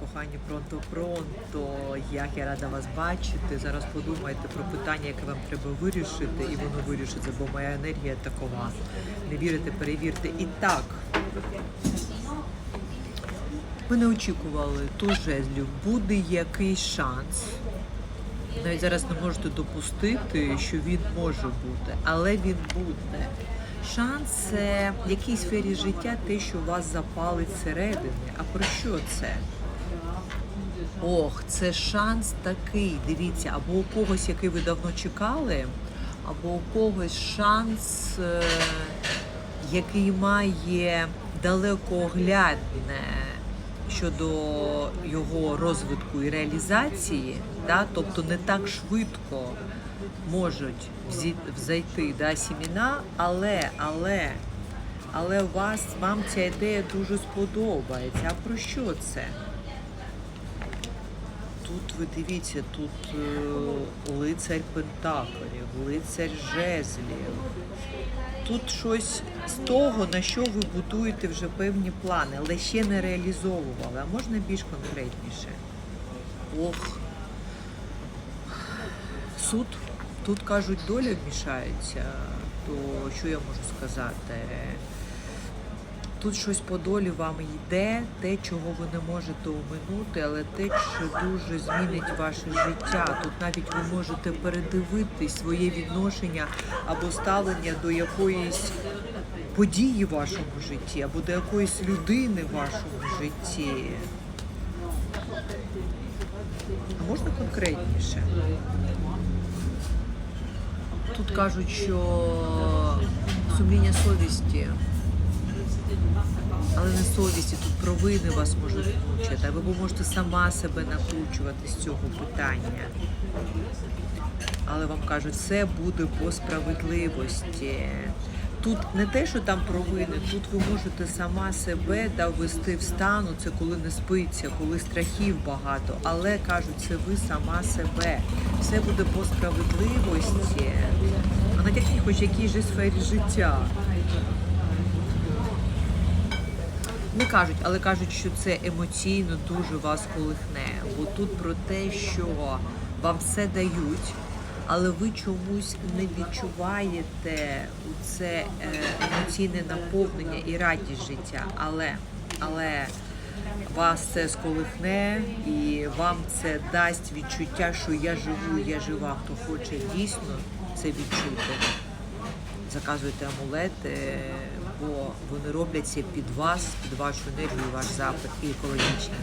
кохані, пронто-пронто. Як я рада вас бачити. Зараз подумайте про питання, яке вам треба вирішити, і воно вирішиться, бо моя енергія такова. Не вірите, перевірте. І так. Ви не очікували ту жезлів. Буде якийсь шанс. Навіть зараз не можете допустити, що він може бути, але він буде. Шанс це в якій сфері життя те, що вас запалить зсередини. А про що це? Ох, це шанс такий. Дивіться, або у когось, який ви давно чекали, або у когось шанс, е, який має далекооглядне щодо його розвитку і реалізації, да? тобто не так швидко можуть взайти да, сіміна, але, але, але вас, вам ця ідея дуже сподобається. А про що це? Тут ви дивіться, тут е, лицар Пентаклів, лицар жезлів. Тут щось з того, на що ви будуєте вже певні плани, але ще не реалізовували. А можна більш конкретніше? Ох. Суд. Тут кажуть, доля вмішається, то що я можу сказати? Тут щось по долі вам йде, те, чого ви не можете оминути, але те, що дуже змінить ваше життя. Тут навіть ви можете передивитись своє відношення або ставлення до якоїсь події в вашому житті, або до якоїсь людини в вашому житті. А можна конкретніше? Тут кажуть, що сумління совісті але не совісті, тут провини вас можуть мучити, або ви можете сама себе накручувати з цього питання. Але вам кажуть, все буде по справедливості. Тут не те, що там провини, тут ви можете сама себе да, ввести в стану, це коли не спиться, коли страхів багато. Але кажуть, це ви сама себе. Все буде по справедливості. А натякніть хоч якій же сфері життя. Не кажуть, але кажуть, що це емоційно дуже вас колихне. Бо тут про те, що вам все дають, але ви чомусь не відчуваєте це е, емоційне наповнення і радість життя. Але, але вас це сколихне і вам це дасть відчуття, що я живу, я жива. Хто хоче дійсно це відчути заказуйте амулети, вони робляться під вас, під вашу енергію, ваш запит і екологічний.